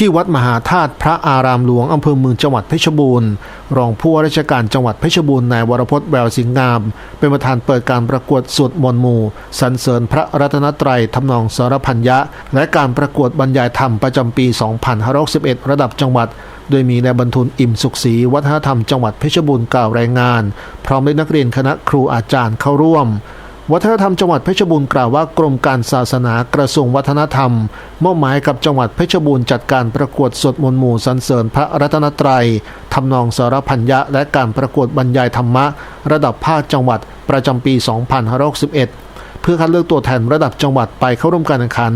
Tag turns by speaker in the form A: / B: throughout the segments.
A: ที่วัดมหาธาตุพระอารามหลวงอำเภอเมืองจังหวัดเพชรบูรณ์ รองผู้ว่าราชการจังหวัดเพชรบูรณ์นายวรพจน์แววสิงห์งาม เป็นประธานเปิดการประกวดสวดมนต์หมู่สรรเสริญพระรัตนตรัยทำนองสารพัญญะและการประกวดบรรยายธรรมประจำปี 2561 ระดับจังหวัด โดยมีนายบรรทุนอิ่มสุขศรีวัฒนธรรมจังหวัดเพชรบูรณ์กล่าวรายงาน พร้อมด้วยนักเรียนคณะครูอาจารย์เข้าร่วม วัฒนธรรมจังหวัดเพชรบูรณ์กล่าวว่ากรมการศาสนากระทรวงวัฒนธรรมมอบหมายกับจังหวัดเพชรบูรณ์จัดการประกวดสวดมนต์หมู่สรรเสริญพระรัตนตรัยทำนองสารพัญญะและการประกวดบรรยายธรรมะ ระดับภาคจังหวัดประจำปี 2561เพื่อคัดเลือกตัวแทนระดับจังหวัดไปเข้าร่วมการแข่งขัน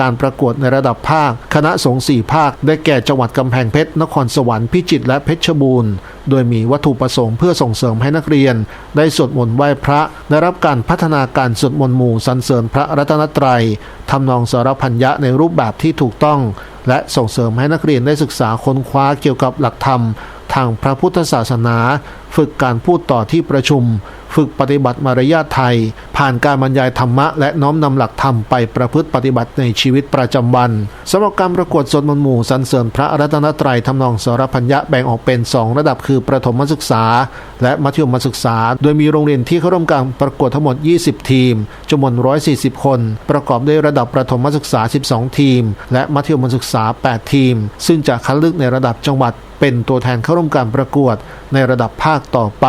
A: การประกวดในระดับภาค คณะสงฆ์สี่ภาค ได้แก่จังหวัดกำแพงเพชร นครสวรรค์พิจิตรและเพชรบูรณ์ โดยมีวัตถุประสงค์เพื่อส่งเสริมให้นักเรียน ได้สวดมนต์ไหว้พระ ได้รับการพัฒนาการสวดมนต์หมู่สรรเสริญพระรัตนตรัยทำนองสารพัญญะในรูปแบบที่ถูกต้อง และส่งเสริมให้นักเรียนได้ศึกษาค้นคว้าเกี่ยวกับหลักธรรม ทางพระพุทธศาสนา ฝึกการพูดต่อที่ประชุม ฝึกปฏิบัติมารยาทไทย ผ่านการบรรยายธรรมะ และน้อมนำหลักธรรมไปประพฤติปฏิบัติในชีวิตประจำวันสำหรับการประกวดสวดมนต์หมู่สรรเสริญพระรัตนตรัยทำนองสารพัญญะแบ่งออกเป็น 2 ระดับคือประถมศึกษา และมัธยมศึกษา โดยมีโรงเรียนที่เข้าร่วมการประกวดทั้งหมด 20 ทีมจำนวน 140 คน ประกอบด้วยระดับประถมศึกษา 12 ทีม และมัธยมศึกษา 8 ทีม ซึ่งจะคัดเลือกในระดับจังหวัดเป็นตัวแทนเข้าร่วมการประกวดในระดับภาคต่อไป